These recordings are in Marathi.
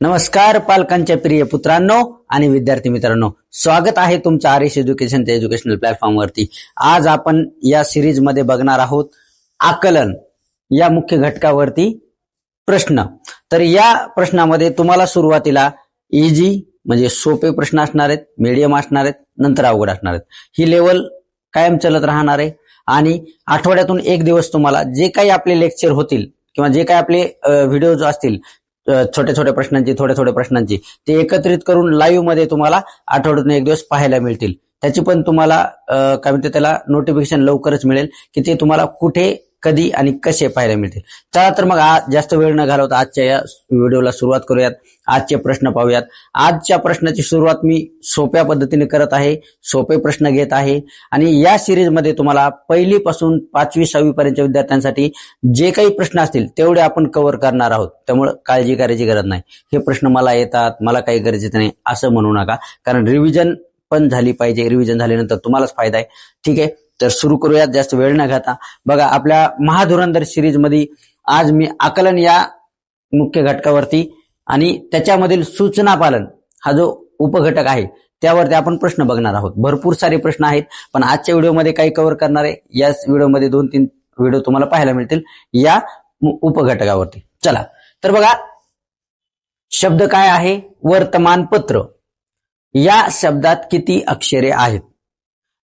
नमस्कार पालकांच्या प्रिय पुत्रांनो आणि विद्यार्थी मित्रांनो. स्वागत आहे तुमचं आर एस एज्युकेशनच्या एज्युकेशनल प्लॅटफॉर्मवरती आज आपण या सिरीजमध्ये बघणार आहोत आकलन या मुख्य घटकावरती प्रश्न. तर या प्रश्नामध्ये तुम्हाला सुरुवातीला इजी म्हणजे सोपे प्रश्न असणार आहेत मीडियम असणार आहेत नंतर अवघड असणार आहेत. ही लेवल कायम चलत राहणार आहे आणि आठवड्यातून एक दिवस तुम्हाला जे काही आपले लेक्चर होतील किंवा जे काही आपले व्हिडिओ असतील छोट्या छोट्या प्रश्नांची थोड्या थोड्या प्रश्नांची. ते एकत्रित करून लाईव्हमध्ये तुम्हाला आठवड्यातून एक दिवस पाहायला मिळतील. त्याची पण तुम्हाला काय म्हणते त्याला नोटिफिकेशन लवकरच मिळेल की ते तुम्हाला कुठे कधी आणि कसे पाहायला मिळतील. चला तर मग आज जास्त वेळ न घालवता आजच्या या व्हिडिओला सुरुवात करूयात. आजचे प्रश्न पाहूयात. आजच्या प्रश्नाची सुरुवात मी सोप्या पद्धतीने करत आहे. सोपे प्रश्न घेत आहे. आणि या सिरीजमध्ये तुम्हाला पहिलीपासून पाचवी सहावी पर्यंतच्या विद्यार्थ्यांसाठी जे काही प्रश्न असतील तेवढे आपण कव्हर करणार आहोत. त्यामुळे काळजी करायची गरज नाही. हे प्रश्न मला येतात मला काही गरजेचं नाही असं म्हणू नका. कारण रिव्हिजन पण झाली पाहिजे. रिव्हिजन झाल्यानंतर तुम्हालाच फायदा आहे. ठीक आहे? तर सुरू करूयात जास्त वेळ न घेता. बघा आपल्या महाधुरंधर सिरीजमध्ये आज मी आकलन या मुख्य घटकावरती आणि त्याच्यामधील सूचना पालन हा जो उपघटक आहे त्यावरती आपण प्रश्न बघणार आहोत. भरपूर सारे प्रश्न आहेत पण आजच्या व्हिडिओमध्ये काही कव्हर करणार आहे. या व्हिडिओमध्ये दोन तीन व्हिडिओ तुम्हाला पाहायला मिळतील या उपघटकावरती. चला तर बघा शब्द काय आहे? वर्तमानपत्र. या शब्दात किती अक्षरे आहेत?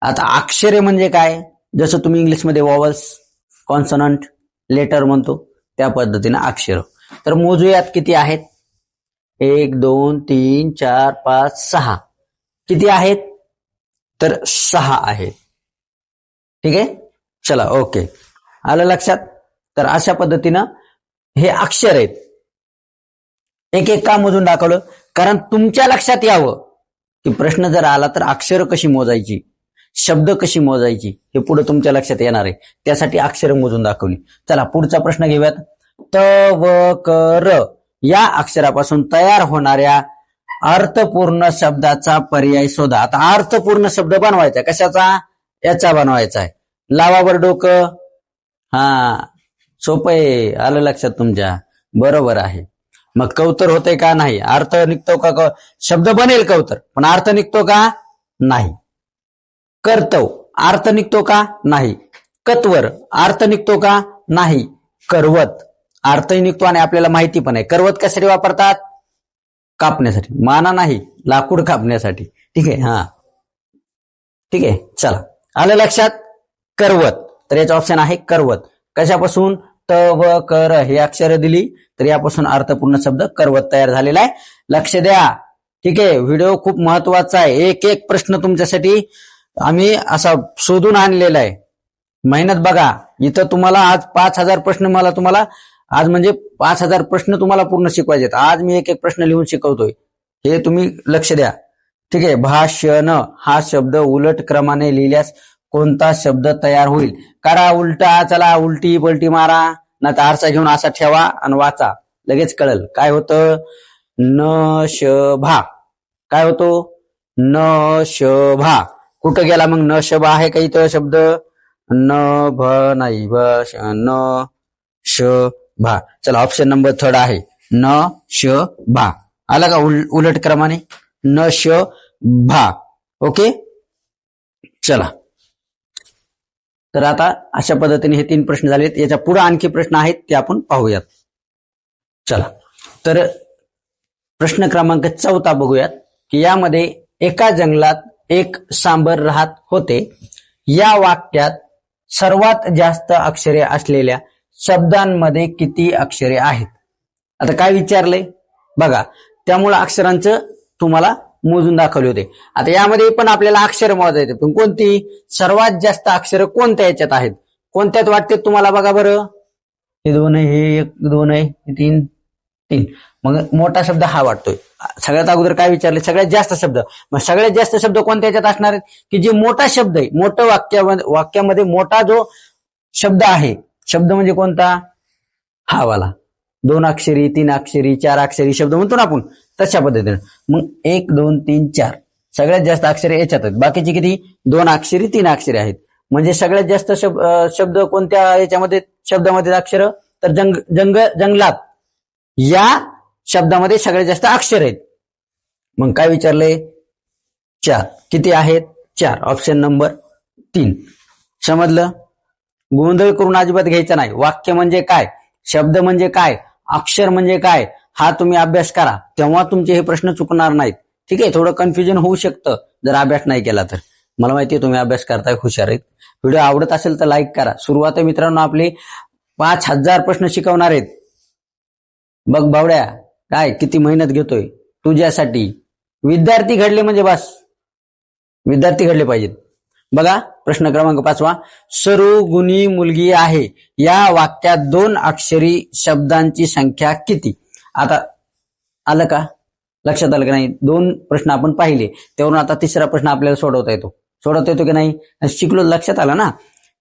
आता अक्षरे म्हणजे काय? जसं तुम्ही इंग्लिशमध्ये वॉवल्स कॉन्सनंट लेटर म्हणतो त्या पद्धतीनं अक्षर. तर मोजूयात किती आहेत? एक दोन तीन चार पाच सहा. किती आहेत? तर सहा आहेत. ठीक आहे? चला ओके. आलं लक्षात? तर अशा पद्धतीनं हे अक्षर आहेत. एक एक का मोजून दाखवलं? कारण तुमच्या लक्षात यावं. की प्रश्न जर आला तर अक्षर कशी मोजायची? शब्द कशी मोजायची हे पुढे तुमच्या लक्षात येणार आहे. त्यासाठी अक्षर मोजून दाखवली. चला पुढचा प्रश्न घेऊयात. त व क र या अक्षरापासून तयार होणाऱ्या अर्थपूर्ण शब्दाचा पर्याय शोधा. आता अर्थपूर्ण शब्द बनवायचा कशाचा? याचा बनवायचा आहे. लावावर डोकं. हा सोपं आहे. आलं लक्षात तुमच्या. बरोबर आहे. मग कौतर होते का नाही? अर्थ निघतो का? शब्द बनेल कौतर. पण अर्थ निघतो का? नाही. कर्तव अर्थ निघतो का? नाही. कत्वर. अर्थ निघतो का? नाही. करवत. अर्थही निघतो आणि आपल्याला माहिती पण आहे. करवत कशासाठी वापरतात? कापण्यासाठी. माना नाही. लाकूड कापण्यासाठी. ठीक आहे? हा. ठीक आहे? चला. आलं लक्षात? करवत. तर याचं ऑप्शन आहे करवत. कशापासून? त व कर हे अक्षर दिली. तर यापासून अर्थपूर्ण शब्द करवत तयार झालेला आहे. लक्ष द्या. ठीक आहे? व्हिडिओ खूप महत्त्वाचा आहे. एक एक प्रश्न तुमच्यासाठी. आम्ही असा शोधून आणलेला आहे. मेहनत बघा इथं तुम्हाला आज पाच हजार प्रश्न मला तुम्हाला आज म्हणजे पाच हजार प्रश्न तुम्हाला पूर्ण शिकवायचे आहेत. आज मी एक एक प्रश्न लिहून शिकवतोय. हे तुम्ही लक्ष द्या. ठीक आहे भाषण हा शब्द उलट क्रमाने लिहिल्यास कोणता शब्द तयार होईल? करा उलटा चला उलटी पलटी मारा ना तर आरसा घेऊन असा ठेवा आणि वाचा. लगेच कळल. काय होतं? न श भा. काय होतो? न श भा. कुठं गेला मग न श आहे का इथं शब्द? न भ नाही भ श न श भा. चला ऑप्शन नंबर थर्ड आहे. न श भा. आला का उल- उलट क्रमाने? न श भा. ओके चला. तर आता अशा पद्धतीने हे तीन प्रश्न झालेत. याच्यापुढे आणखी प्रश्न आहेत ते आपण पाहूयात. चला. तर प्रश्न क्रमांक चौथा बघूयात की यामध्ये एका जंगलात एक सांबर राहत होते. या वाक्यात सर्वात जास्त अक्षरे असलेल्या शब्दांमध्ये किती अक्षरे आहेत? आता काय विचारलंय? बघा त्यामुळं अक्षरांचं तुम्हाला मोजून दाखवले होते. आता यामध्ये पण आपल्याला अक्षर मोजायचे पण कोणती? सर्वात जास्त अक्षर कोणत्या याच्यात आहेत? कोणत्यात वाटते तुम्हाला बघा बरं? हे दोन आहे हे एक दोन आहे हे तीन तीन. मग मोठा शब्द हा वाटतोय. सगळ्यात अगोदर काय विचारले? सगळ्यात जास्त शब्द. मग सगळ्यात जास्त शब्द कोणत्या याच्यात असणार आहेत? की जे मोठा शब्द आहे मोठं वाक्यामध्ये वाक्यामध्ये मोठा जो शब्द आहे शब्द म्हणजे कोणता? हा वाला दोन अक्षरी तीन अक्षरी चार अक्षरी शब्द म्हणतो ना आपण तशा पद्धतीने. मग एक दोन तीन चार. सगळ्यात जास्त अक्षरे याच्यात आहेत. बाकीची किती? दोन अक्षरी तीन अक्षरे आहेत. म्हणजे सगळ्यात जास्त शब- शब्द कोणत्या याच्यामध्ये शब्दामध्ये अक्षर? तर जंग जंग जंगलात. या शब्दामध्ये सगळ्यात जास्त अक्षर आहेत. मग काय विचारले चार. किती आहेत? चार. ऑप्शन नंबर तीन. समजलं? गोंधळ करून अजिबात घ्यायचा नाही. वाक्य म्हणजे काय? शब्द म्हणजे काय? अक्षर म्हणजे काय? हा तुम्ही अभ्यास करा. तेव्हा तुमचे हे प्रश्न चुकणार नाहीत. ठीक आहे? थोडं कन्फ्युजन होऊ शकतं. जर अभ्यास नाही केला तर. मला माहिती आहे तुम्ही अभ्यास करताय हुशार आहेत. व्हिडिओ आवडत असेल तर लाईक करा. सुरुवात मित्रांनो आपले. पाच हजार प्रश्न शिकवणार आहेत. बघ बावड्या. काय किती मेहनत घेतोय? तुझ्यासाठी. विद्यार्थी घडले म्हणजे बस. विद्यार्थी घडले पाहिजेत. बघा प्रश्न क्रमांक पाचवा. सरुगुणी मुलगी आहे. या वाक्यात दोन अक्षरी शब्दांची संख्या किती? आता आलं का? लक्षात आलं की नाही? दोन प्रश्न आपण पाहिले. त्यावरून आता तिसरा प्रश्न आपल्याला सोडवता येतो. सोडवता येतो की नाही? शिकलो लक्षात आलं ना?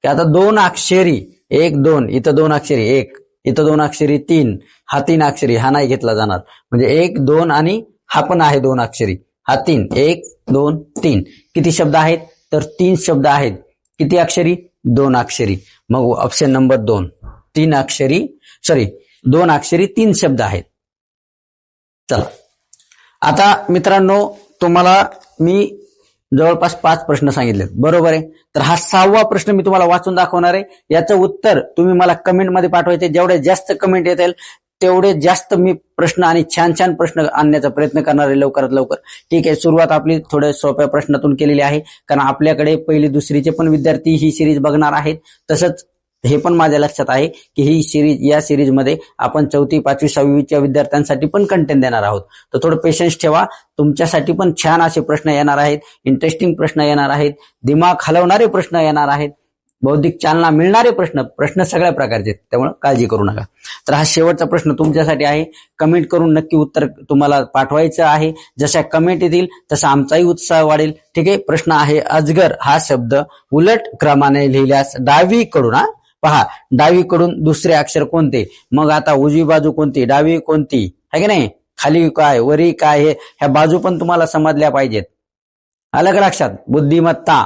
की आता दोन अक्षरी एक दोन. इथं दोन अक्षरी एक. इथं दोन अक्षरी तीन. हा तीन अक्षरी हा नाही घेतला जाणार. म्हणजे एक दोन आणि हा पण आहे दोन अक्षरी. हा तीन. एक दोन तीन. किती शब्द आहेत? तर तीन शब्द आहेत. किती अक्षरी? दोन अक्षरी. मग ऑप्शन नंबर दोन. तीन अक्षरी सॉरी दोन अक्षरी तीन शब्द आहेत. चला. आता मित्रांनो तुम्हाला मी जवळपास पाच प्रश्न सांगितलेत. बरोबर आहे? तर हा सहावा प्रश्न मी तुम्हाला वाचून दाखवणार आहे. याचं उत्तर तुम्ही मला कमेंटमध्ये पाठवायचे. जेवढे जास्त कमेंट येतील तेवढे जास्त मी प्रश्न आणि छान छान प्रश्न आणण्याचा प्रयत्न करणार आहे लवकरात लवकर. ठीक आहे सुरुवात आपली थोड्या सोप्या प्रश्नातून केलेली आहे. कारण आपल्याकडे पहिली दुसरीचे पण विद्यार्थी ही सिरीज बघणार आहेत. तसंच हे पण माझ्या लक्षात आहे की ही सिरीज या सिरीजमध्ये आपण चौथी पाचवी सहावीच्या विद्यार्थ्यांसाठी पण कंटेंट देणार आहोत. तर थोडं पेशन्स ठेवा. तुमच्यासाठी पण छान असे प्रश्न येणार आहेत. इंटरेस्टिंग प्रश्न येणार आहेत. दिमाग हलवणारे प्रश्न येणार आहेत. बौद्धिक चालना मिळणारे प्रश्न प्रश्न सगळ्या प्रकारचे आहेत. त्यामुळे काळजी करू नका. तर हा शेवटचा प्रश्न तुमच्यासाठी आहे. कमेंट करून नक्की उत्तर तुम्हाला पाठवायचं आहे. जशा कमेंट येतील तसा आमचाही उत्साह वाढेल. ठीक आहे? प्रश्न आहे अजगर. हा शब्द उलट क्रमाने लिहिल्यास डावीकडून हा. पहा डावीकडून दुसरे अक्षर कोणते? मग आता उजवी बाजू कोणती? डावी कोणती? है की नाही? खाली काय? वरी काय? हे ह्या बाजू पण तुम्हाला समजल्या पाहिजेत. अलग लक्षात. बुद्धिमत्ता.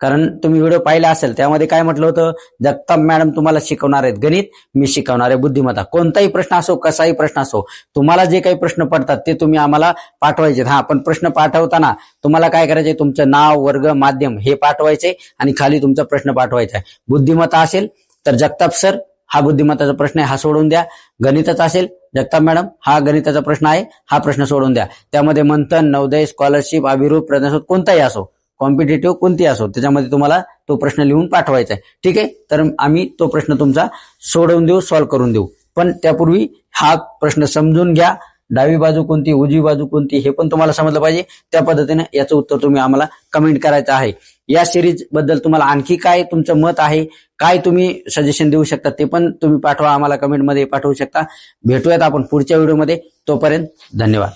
कारण तुम्ही व्हिडिओ पाहिला असेल त्यामध्ये काय म्हटलं होतं? जगताप मॅडम तुम्हाला शिकवणार आहेत. गणित मी शिकवणार आहे बुद्धिमत्ता. कोणताही प्रश्न असो कसाही प्रश्न असो तुम्हाला जे काही प्रश्न पडतात ते तुम्ही आम्हाला पाठवायचे. हा पण प्रश्न पाठवताना तुम्हाला काय करायचे तुमचं नाव वर्ग माध्यम हे पाठवायचे आणि खाली तुमचा प्रश्न पाठवायचा आहे. बुद्धिमत्ता असेल तर जगताप सर हा बुद्धिमत्ताचा प्रश्न आहे हा सोडून द्या. गणिताचा असेल जगताप मॅडम हा गणिताचा प्रश्न आहे हा प्रश्न सोडून द्या. त्यामध्ये मंथन नवोदय स्कॉलरशिप अभिरूप प्रज्ञाशोध कोणताही असो कॉम्पिटेटिव्ह कोणती असो त्याच्यामध्ये तुम्हाला तो प्रश्न लिहून पाठवायचा आहे. ठीक आहे? तर आम्ही तो प्रश्न तुमचा सोडवून देऊ सॉल्व्ह करून देऊ. पण त्यापूर्वी हा प्रश्न समजून घ्या. डावी बाजू कोणती उजवी बाजू कोणती हे पण तुम्हाला समजलं पाहिजे. त्या पद्धतीने याचं उत्तर तुम्ही आम्हाला कमेंट करायचं आहे. या सिरीजबद्दल तुम्हाला आणखी काय तुमचं मत आहे? काय तुम्ही सजेशन देऊ शकता? ते पण तुम्ही पाठवा आम्हाला कमेंटमध्ये पाठवू शकता. भेटूयात आपण पुढच्या व्हिडिओमध्ये तोपर्यंत धन्यवाद.